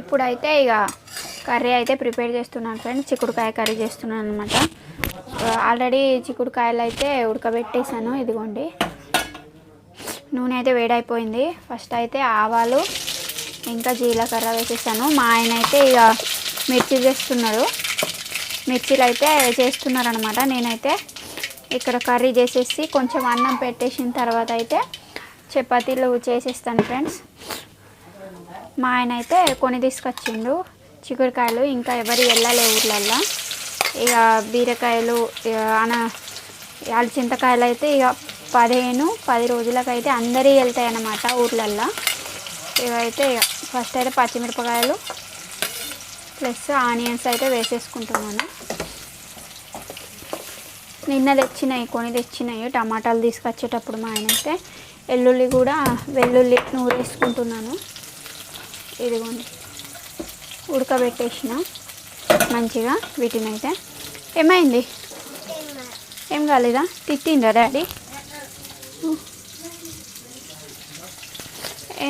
ఇప్పుడైతే ఇక కర్రీ అయితే ప్రిపేర్ చేస్తున్నాను ఫ్రెండ్స్. చిక్కుడుకాయ కర్రీ చేస్తున్నాను అనమాట ఆల్రెడీ చిక్కుడుకాయలు అయితే ఉడకబెట్టేసాను ఇదిగోండి. నూనె అయితే వేడైపోయింది. ఫస్ట్ అయితే ఆవాలు ఇంకా జీలకర్ర వేసేసాను. మా ఆయన అయితే ఇక మిర్చి చేస్తున్నాడు మిర్చీలు అయితే చేస్తున్నారు అనమాట నేనైతే ఇక్కడ కర్రీ చేసేసి కొంచెం అన్నం పెట్టేసిన తర్వాత అయితే చపాతీలు చేసేస్తాను ఫ్రెండ్స్. మా ఆయన అయితే కొని తీసుకొచ్చిండు. చిక్కుడుకాయలు ఇంకా ఎవరు వెళ్ళలే ఊర్లల్లో. ఇక బీరకాయలు ఇక అన వాళ్ళ చింతకాయలు అయితే ఇక పదిహేను పది రోజులకైతే అందరి వెళ్తాయి అన్నమాట ఊర్లల్లో. ఇవైతే ఇక ఫస్ట్ అయితే పచ్చిమిరపకాయలు ప్లస్ ఆనియన్స్ అయితే వేసేసుకుంటున్నాను. నిన్న తెచ్చినాయి కొని తెచ్చినాయి టమాటాలు తీసుకొచ్చేటప్పుడు మా ఆయన అయితే వెల్లుల్లి కూడా వెల్లుల్లి నూరేసుకుంటున్నాను. ఇదిగోండి. ఉడకబెట్టేసిన మంచిగా వీటిని అయితే. ఏమైంది? ఏం కాలేదా? తిట్టిందా డాడీ?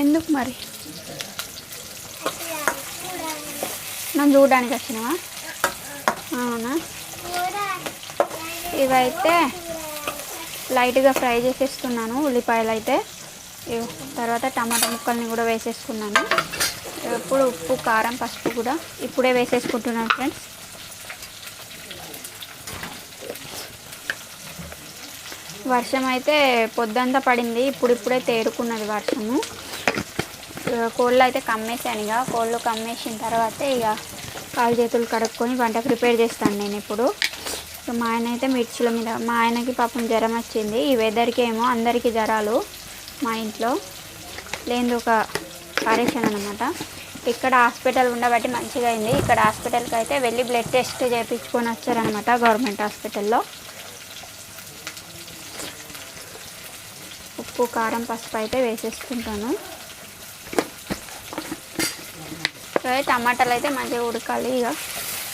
ఎందుకు మరి? నన్ను చూడడానికి వచ్చినావా? అవునా? ఇవైతే లైట్గా ఫ్రై చేసేస్తున్నాను. ఉల్లిపాయలు అయితే. ఇగో తర్వాత టమాటా ముక్కల్ని కూడా వేసేసుకున్నాను. ఇప్పుడు ఉప్పు కారం పసుపు కూడా ఇప్పుడే వేసేసుకుంటున్నాను ఫ్రెండ్స్. వర్షం అయితే పొద్దంతా పడింది ఇప్పుడిప్పుడే తేరుకున్నది వర్షము. కోళ్ళు అయితే కమ్మేసాను ఇక. కోళ్ళు కమ్మేసిన తర్వాత ఇక కాలు చేతులు కడుక్కొని వంట ప్రిపేర్ చేస్తాను నేను ఇప్పుడు. మా ఆయన అయితే మిర్చుల మీద మా ఆయనకి పాపం జ్వరం వచ్చింది. ఈ వెదర్కి ఏమో అందరికీ జ్వరాలు మా ఇంట్లో. లేదు ఒక పరేషన్ అనమాట ఇక్కడ హాస్పిటల్ ఉండబట్టి మంచిగా అయింది. ఇక్కడ హాస్పిటల్కి అయితే వెళ్ళి బ్లడ్ టెస్ట్ చేయించుకొని వచ్చారనమాట గవర్నమెంట్ హాస్పిటల్లో. ఉప్పు కారం పసుపు అయితే వేసేసుకుంటాను. టమాటాలు అయితే మంచిగా ఉడకాలి ఇక.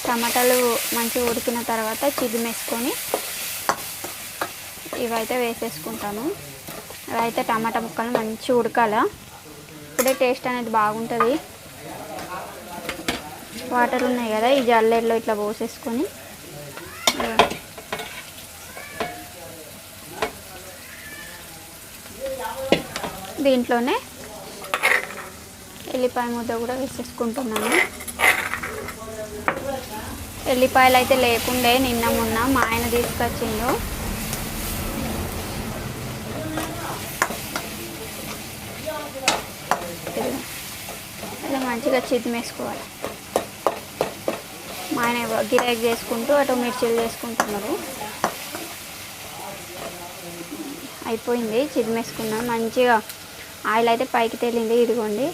టమాటాలు మంచిగా ఉడికిన తర్వాత చిదిమేసుకొని ఇవైతే వేసేసుకుంటాను. ఇవైతే టమాటా ముక్కలు మంచిగా ఉడకాల. అప్పుడే టేస్ట్ అనేది బాగుంటుంది. వాటర్ ఉన్నాయి కదా ఈ జల్లెడ్లో ఇట్లా పోసేసుకొని. దీంట్లోనే ఎల్లిపాయ ముద్ద కూడా వేసేసుకుంటున్నాను. ఎల్లిపాయలు అయితే లేకుండే నిన్న మొన్న మా ఆయన తీసుకొచ్చిండు. మంచిగా చిదిమేసుకోవాలి మా ఆయన గిరాక్ చేసుకుంటూ అటు మిర్చీలు చేసుకుంటున్నారు. అయిపోయింది చిదిమేసుకున్నాం మంచిగా ఆయిల్ అయితే పైకి తేలింది. ఇదిగోండి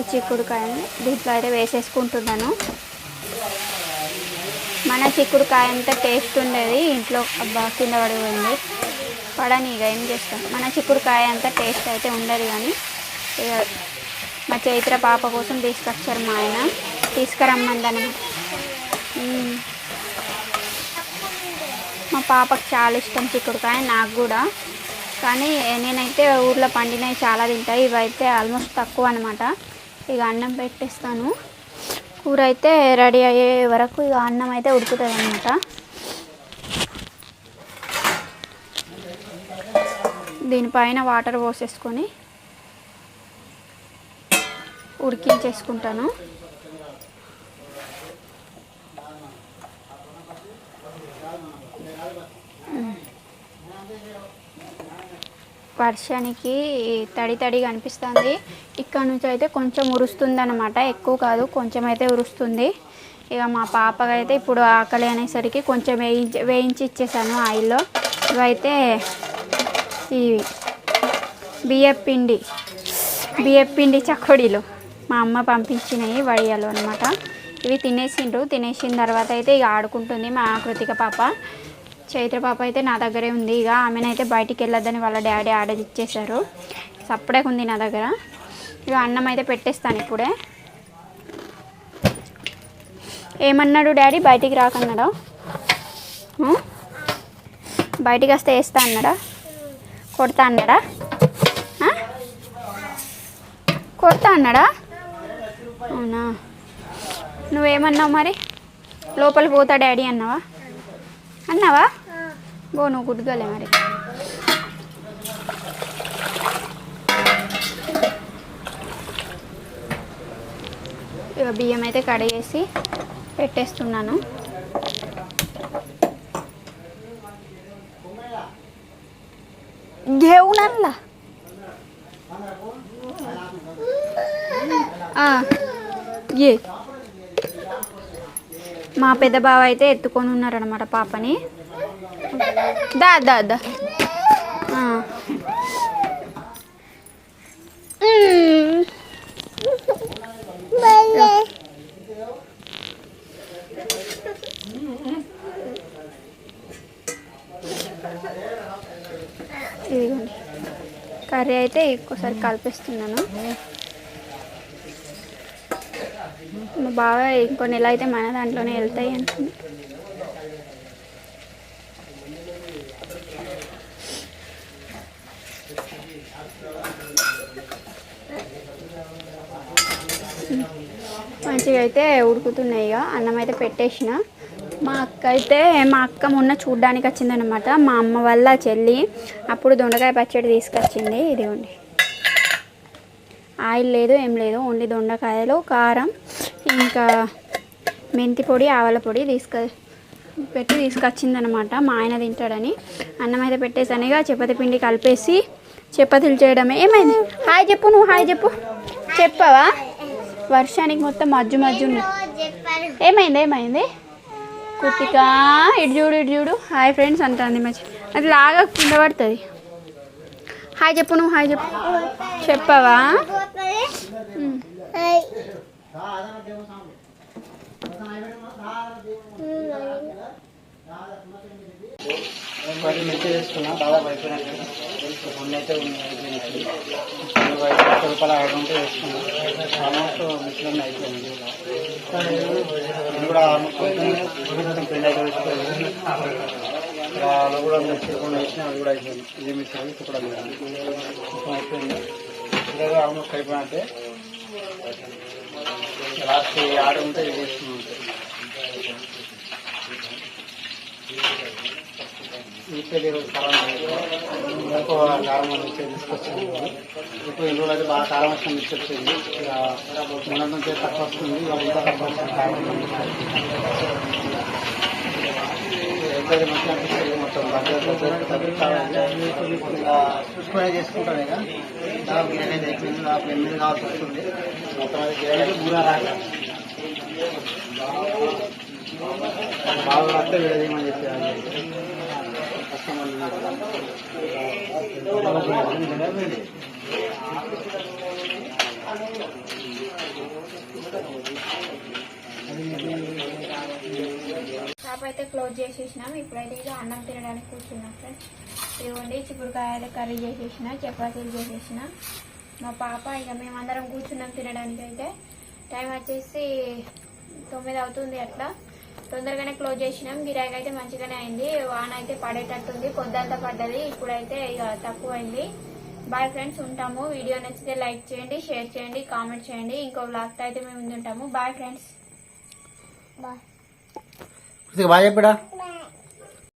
ఈ చిక్కుడుకాయని దీంట్లో అయితే వేసేసుకుంటున్నాను. మన చిక్కుడుకాయ అంత టేస్ట్ ఉండేది. ఇంట్లో అబ్బా కింద పడిపోయింది. పడని ఇక ఏం చేస్తాం? మన చిక్కుడుకాయ అంత టేస్ట్ అయితే ఉండదు కానీ ఇక మా చైత్ర పాప కోసం తీసుకొచ్చారు మా ఆయన. తీసుకురమ్మందని మా పాపకు చాలా ఇష్టం చిక్కుడుకాయ నాకు కూడా. కానీ నేనైతే ఊర్లో పండినవి చాలా తింటాయి ఇవైతే ఆల్మోస్ట్ తక్కువ అనమాట ఇక అన్నం పెట్టేస్తాను. కూర అయితే రెడీ అయ్యే వరకు ఇక అన్నం అయితే ఉడుకుతుంది అనమాట దీనిపైన వాటర్ పోసేసుకొని ఉడికించేసుకుంటాను. వర్షానికి తడి తడిగా అనిపిస్తుంది. ఇక్కడ నుంచి అయితే కొంచెం ఉరుస్తుంది అనమాట ఎక్కువ కాదు కొంచెం అయితే ఉరుస్తుంది. ఇక మా పాపగా అయితే ఇప్పుడు ఆకలి అనేసరికి కొంచెం వేయించి వేయించి ఇచ్చేసాను ఆయిల్లో. ఇవైతే ఇవి బియ్యపిండి బియ్యపిండి బియ్యం చకోడీలు. మా అమ్మ పంపించినవి వడియాలు అనమాట ఇవి తినేసిండ్రు. తినేసిన తర్వాత అయితే ఇక ఆడుకుంటుంది మా కృతిక పాప. చైత్ర పాప అయితే నా దగ్గరే ఉంది. ఇక ఆమెనైతే బయటికి వెళ్ళొద్దని వాళ్ళ డాడీ ఆర్డర్ ఇచ్చేశారు. సప్పుడే ఉంది నా దగ్గర. ఇక అన్నం అయితే పెట్టేస్తాను ఇప్పుడే. ఏమన్నాడు డాడీ? బయటికి రాకన్నాడా? బయటికి వస్తే వేస్తా అన్నాడా? కొడతా అన్నాడా? కొడతా అన్నాడా? అవునా? నువ్వేమన్నావు మరి? లోపల పోతా డాడీ అన్నావా? అన్నావా? గో నువ్వు గుడ్గలే మరి. బియ్యం అయితే కడిగేసి పెట్టేస్తున్నాను. దేవునల్లా ఏ? మా పెద్ద బావ అయితే ఎత్తుకొని ఉన్నారనమాట పాపని. దా దా దా. ఇదిగోండి. కర్రీ అయితే ఇంకోసారి కలిపిస్తున్నాను. మా బాగా ఇంకో నెల అయితే మన దాంట్లోనే వెళ్తాయి అంటుంది. మంచిగా అయితే ఉడుకుతున్నాయి ఇక. అన్నం అయితే పెట్టేసిన. మా అక్క అయితే మా అక్క మొన్న చూడ్డానికి వచ్చిందనమాట మా అమ్మ వల్ల చెల్లి అప్పుడు దొండకాయ పచ్చడి తీసుకొచ్చింది. ఇదిగోండి. ఆయిల్ లేదు ఏం లేదు ఓన్లీ దొండకాయలు కారం ఇంకా మెంతి పొడి ఆవల పొడి తీసుక పెట్టి తీసుకొచ్చిందనమాట. మా ఆయన తింటాడని. అన్నం అయితే పెట్టేసానిగా చపాతి పిండి కలిపేసి చపాతీలు చేయడమే. ఏమైంది? హాయ్ చెప్పు నువ్వు హాయ్ చెప్పు. చెప్పవా? వర్షానికి మొత్తం మజ్జు మజ్జు ఏమైంది ఏమైంది? కుట్టికా ఇటు చూడు ఇటు చూడు. హాయ్ ఫ్రెండ్స్ అంటుంది మంచి. అది లాగా కింద పడుతుంది. హాయ్ చెప్పు నువ్వు హాయ్ చెప్పు. చెప్పవా? పది వేసుకున్నా దాదాపు అయిపోయినాక కొన్ని అయితే అయిపోయినాయి. నాలుగు ఐదు ఉంటే వేసుకున్నాం ఆల్మోస్ట్ అయిపోయింది. కూడా ఆల్మోస్ట్ అయిపోయింది. అయితే అలా కూడా మిర్చి కొన్ని వేసిన అది కూడా అయిపోయింది. ఇది మిర్చి కూడా అయిపోయింది. ఆల్మోస్ట్ అయిపోయినట్టే. రాత్రి ఆడ ఉంటే ఇది వేసుకున్నాం ఇచ్చేది ఈరోజు కారం ఎక్కువ కారం ఇచ్చేది తీసుకొచ్చింది. ఇప్పుడు ఎల్లుడు అయితే బాగా కారం వచ్చిన తీసుకొచ్చింది. ఇక మొన్న నుంచి తక్కువ వస్తుంది ఇంకా తక్కువ వస్తుంది కారం ఎప్పుడైతే మొత్తం చూసుకునే చేసుకుంటాను ఇక దాదాపు గిన్నె అయితే అయిపోయింది దాదాపు ఎనిమిది కావాల్సి వస్తుంది మొత్తం అది బూరా రాక బాగా వస్తే వేడేమని చెప్పారు షాప్ అయితే క్లోజ్ చేసేసినాం. ఇప్పుడైతే ఇక అన్నం తినడానికి కూర్చున్నాం ఫ్రెండ్స్. ఇదిగోండి చిక్కుడుకాయలు కర్రీ చేసేసిన చపాతీలు చేసేసిన. మా పాప ఇక మేమందరం కూర్చున్నాం తినడానికి అయితే టైం వచ్చేసి తొమ్మిది అవుతుంది అట్లా. తొందరగానే క్లోజ్ చేసినాం. గిరాకీ అయితే మంచిగానే అయింది. వాన అయితే పడేటట్టుంది. పొద్దంతా పడ్డది. ఇప్పుడైతే ఇక తక్కువ అయింది బాయ్ ఫ్రెండ్స్ ఉంటాము. వీడియో నచ్చితే లైక్ చేయండి షేర్ చేయండి కామెంట్ చేయండి. ఇంకో బ్లాగ్తో అయితే మేము ముందు ఉంటాము బాయ్ ఫ్రెండ్స్. బాయ్. दिखवाया बेटा?